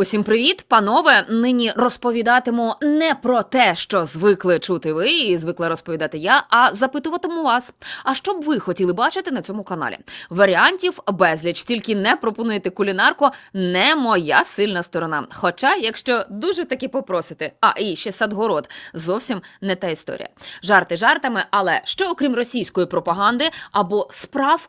Усім привіт, панове. Нині розповідатиму не про те, що звикли чути ви і звикла розповідати я, а запитуватиму вас. А що б ви хотіли бачити на цьому каналі? Варіантів безліч, тільки не пропонуєте кулінарку, не моя сильна сторона. Хоча, якщо дуже таки попросите, а і ще садгород, зовсім не та історія. Жарти жартами, але що окрім російської пропаганди або справ.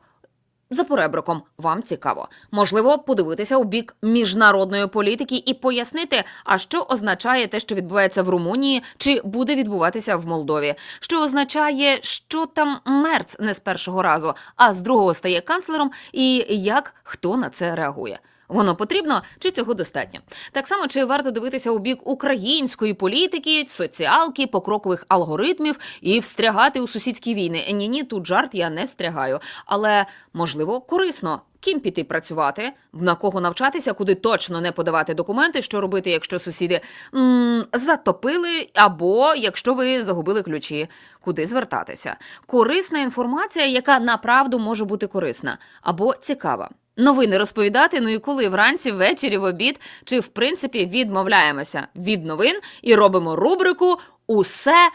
За поребриком вам цікаво. Можливо, подивитися у бік міжнародної політики і пояснити, а що означає те, що відбувається в Румунії, чи буде відбуватися в Молдові. Що означає, що там Мерц не з першого разу, а з другого стає канцлером, і як хто на це реагує. Воно потрібно чи цього достатньо? Так само чи варто дивитися у бік української політики, соціалки, покрокових алгоритмів і встрягати у сусідські війни? Ні, ні, тут жарт я не встрягаю, але можливо корисно. Ким піти працювати, на кого навчатися, куди точно не подавати документи, що робити, якщо сусіди м- затопили, або якщо ви загубили ключі, куди звертатися. Корисна інформація, яка направду може бути корисна або цікава. Новини розповідати, ну і коли вранці, ввечері, в обід, чи в принципі відмовляємося від новин і робимо рубрику Усе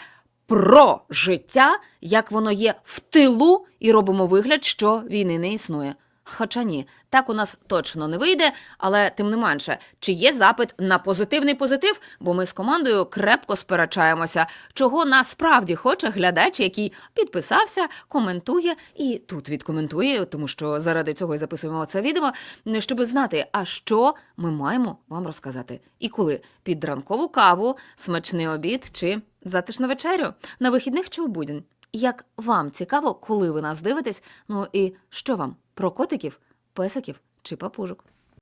про життя, як воно є в тилу, і робимо вигляд, що війни не існує. Хоча ні, так у нас точно не вийде, але тим не менше, чи є запит на позитивний позитив? Бо ми з командою крепко сперечаємося, чого насправді хоче глядач, який підписався, коментує і тут відкоментує, тому що заради цього і записуємо це відео, щоб знати, а що ми маємо вам розказати, і коли під ранкову каву, смачний обід чи затишну вечерю на вихідних чи у будень. Як вам цікаво, коли ви нас дивитесь? Ну і що вам про котиків, песиків чи папужок?